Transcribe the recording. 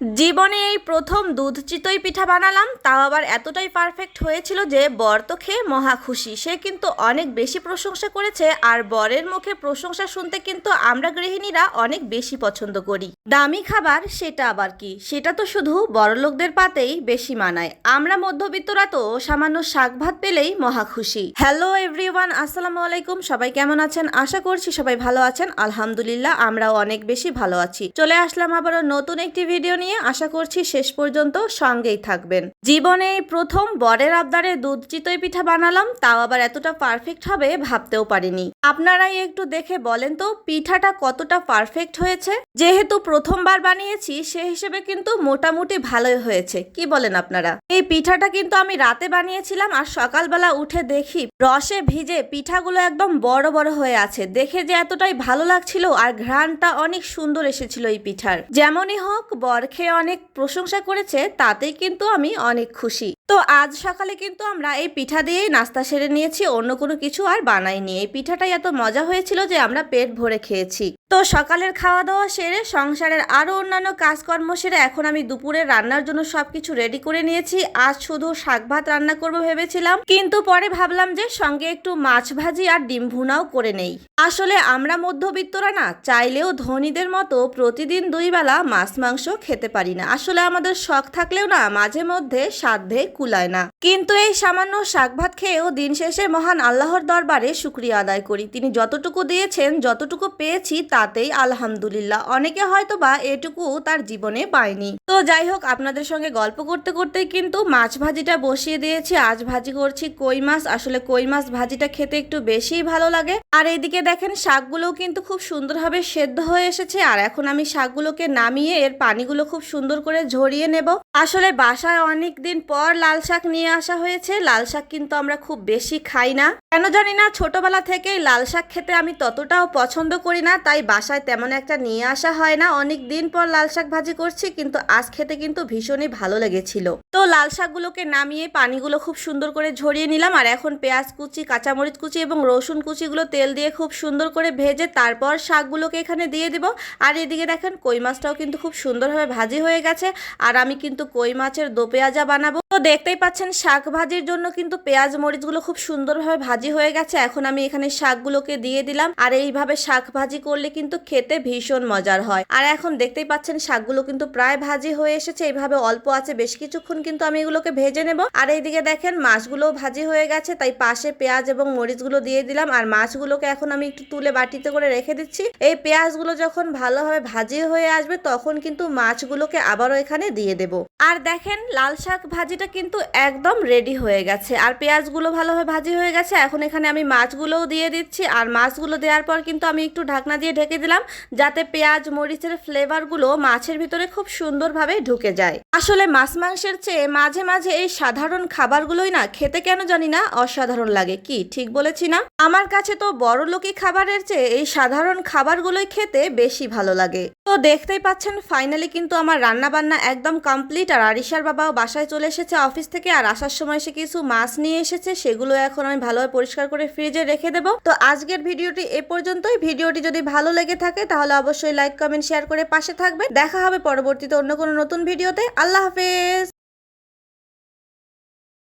জীবনে এই প্রথম দুধ চিতই পিঠা বানালাম, তাও আবার এতটাই পারফেক্ট হয়েছিল যে বর তো খেয়ে মহা খুশি। সে কিন্তু অনেক বেশি প্রশংসা করেছে আর বরের মুখে প্রশংসা শুনতে কিন্তু আমরা গৃহিণীরা অনেক বেশি পছন্দ করি। দামি খাবার, সেটা আবার কি? সেটা তো শুধু বড়লোকদের পাতেই বেশি মানায়। আমরা মধ্যবিত্তরা তো সামান্য শাক ভাত পেলেই মহা খুশি। হ্যালো এভরিওয়ান আসসালামু আলাইকুম। সবাই কেমন আছেন? আশা করছি সবাই ভালো আছেন। আলহামদুলিল্লাহ, আমরাও অনেক বেশি ভালো আছি। চলে আসলাম আবারও নতুন একটি ভিডিও নিয়ে। আশা করছি শেষ পর্যন্ত সঙ্গেই থাকবেন। জীবনে প্রথম বরের আবদারে দুধ চিতই পিঠা বানালাম, তাও আবার এতটা পারফেক্ট হবে ভাবতেও পারিনি। আপনারাই একটু দেখে বলেন তো, পিঠাটা কতটা পারফেক্ট হয়েছে? যেহেতু প্রথমবার বানিয়েছি, সে হিসেবে কিন্তু মোটামুটি ভালোই হয়েছে। কি বলেন আপনারা? এই পিঠাটা কিন্তু আমি রাতে বানিয়েছিলাম আর সকালবেলা উঠে দেখি রসে ভিজে পিঠাগুলো একদম বড় বড় হয়ে আছে। দেখে যে এতটাই ভালো লাগছিল আর ঘ্রাণটা অনেক সুন্দর এসেছিল এই পিঠার। যেমনই হোক বর খেয়ে অনেক প্রশংসা করেছে, তাতেই কিন্তু আমি অনেক খুশি। তো আজ সকালে কিন্তু আমরা এই পিঠা দিয়েই নাস্তা সেরে নিয়েছি, অন্য কোনো কিছু আর বানাইনি। এই পিঠাটাই এত মজা হয়েছিল যে আমরা পেট ভরে খেয়েছি। তো সকালের খাওয়া দাওয়া সেরে সংসারের আরও অন্যান্য কাজকর্ম সেরে এখন আমি দুপুরে রান্নার জন্য সবকিছু রেডি করে নিয়েছি। আজ শুধু শাক ভাত রান্না করব ভেবেছিলাম। কিন্তু পরে ভাবলাম যে সঙ্গে একটু মাছ ভাজি আর ডিম ভুনাও করে নেই। আসলে আমরা মধ্যবিত্তরা না, চাইলেও ধনীদের মতো প্রতিদিন দুই বেলা মাছ মাংস খেতে পারি না। আসলে আমাদের শখ থাকলেও না মাঝে মধ্যে সাধ্যে কুলায় না। কিন্তু এই সামান্য শাক ভাত খেয়েও দিন শেষে মহান আল্লাহর দরবারে শুক্রিয়া আদায় করি। তিনি যতটুকু দিয়েছেন, যতটুকু পেয়েছি তাতেই আলহামদুলিল্লাহ। অনেকে হয়তো বা এটুকু তার জীবনে পায়নি। তো যাই হোক, আপনাদের সঙ্গে গল্প করতে করতে কিন্তু মাছ ভাজিটা বসিয়ে দিয়েছি। আজ ভাজি করছি কই মাছ। আসলে কই মাছ ভাজিটা খেতে একটু বেশিই ভালো লাগে। আর এইদিকে দেখেন, শাকগুলোও কিন্তু খুব সুন্দরভাবে সেদ্ধ হয়ে এসেছে। আর এখন আমি শাকগুলোকে নামিয়ে এর পানিগুলো খুব সুন্দর করে ঝরিয়ে নেব। আসলে বাসায় অনেক দিন পর লাল শাক নিয়ে আসা হয়েছে। লাল শাক কিন্তু আমরা খুব বেশি খাই না। কেন জানি না, ছোটবেলা থেকেই লাল শাক খেতে আমি ততটাও পছন্দ করি না, তাই বাসায় তেমন একটা নিয়ে আসা হয় না। অনেক দিন পর লাল শাক ভাজি করছি, কিন্তু আজ খেতে কিন্তু ভীষণই ভালো লেগেছিল। তো লাল শাকগুলোকে নামিয়ে পানিগুলো খুব সুন্দর করে ঝরিয়ে নিলাম, আর এখন পেঁয়াজ কুচি, কাঁচামরিচ কুচি এবং রসুন কুচিগুলো তেল দিয়ে খুব সুন্দর করে ভেজে তারপর শাকগুলোকে এখানে দিয়ে দিব। আর এদিকে দেখেন, কই মাছটাও কিন্তু খুব সুন্দরভাবে ভাজি হয়ে গেছে, আর আমি কিন্তু কই মাছের দোপেয়াজা বানাবো। তো দেখতেই পাচ্ছেন শাক ভাজির জন্য কিন্তু পেঁয়াজ মরিচগুলো খুব সুন্দরভাবে ভাজি হয়ে গেছে। এখন আমি এখানে শাকগুলোকে দিয়ে দিলাম। আর এইভাবে শাক ভাজি করলে কিন্তু খেতে ভীষণ মজার হয়। আর এখন দেখতেই পাচ্ছেন শাকগুলো কিন্তু প্রায় ভাজি হয়ে এসেছে। এইভাবে অল্প আছে, বেশ কিছুক্ষণ কিন্তু আমি এগুলোকে ভেজে নেব। আর এইদিকে দেখেন মাছগুলোও ভাজি হয়ে গেছে, তাই পাশে পেঁয়াজ এবং মরিচগুলো দিয়ে দিলাম। আর মাছগুলোকে এখন আমি একটু তুলে বাটিতে করে রেখে দিচ্ছি। এই পেঁয়াজগুলো যখন ভালোভাবে ভাজি হয়ে আসবে, তখন কিন্তু মাছগুলোকে আবারও এখানে দিয়ে দেব। আর দেখেন লাল শাক ভাজিটা কিন্তু একদম রেডি হয়ে গেছে। আর পেঁয়াজগুলো ভালোভাবে ভাজি হয়ে গেছে। এখন এখানে আমি মাছগুলোও দিয়ে দিচ্ছি। আর মাছগুলো দেওয়ার পর কিন্তু আমি একটু ঢাকনা দিয়ে ঢেকে দিলাম, যাতে পেঁয়াজ, মরিচের ফ্লেভারগুলো মাছের ভিতরে খুব সুন্দরভাবে ঢুকে যায়। আসলে মাছ মাংসের চেয়ে মাঝে মাঝে এই সাধারণ খাবারগুলোই না খেতে কেন জানি না অসাধারণ লাগে। কি, ঠিক বলেছি না? আমার কাছে তো বড় লোকি খাবারের চেয়ে এই সাধারণ খাবারগুলোই খেতে বেশি ভালো লাগে। তো দেখতেই পাচ্ছেন ফাইনালি কিন্তু আমার রান্না বান্না একদম কমপ্লিট আর আরিশার বাবাও বাসায় চলে এসেছে অফিস থেকে আর আসার সময় সে কিছু মাছ নিয়ে এসেছে, সেগুলো এখন আমি ভালোভাবে পরিষ্কার করে ফ্রিজে রেখে দেবো। তো আজকের ভিডিওটি এ পর্যন্তই। ভিডিওটি যদি ভালো লেগে থাকে, তাহলে অবশ্যই লাইক কমেন্ট শেয়ার করে পাশে থাকবে দেখা হবে পরবর্তীতে অন্য কোনো নতুন ভিডিওতে। আল্লাহ হাফেজ!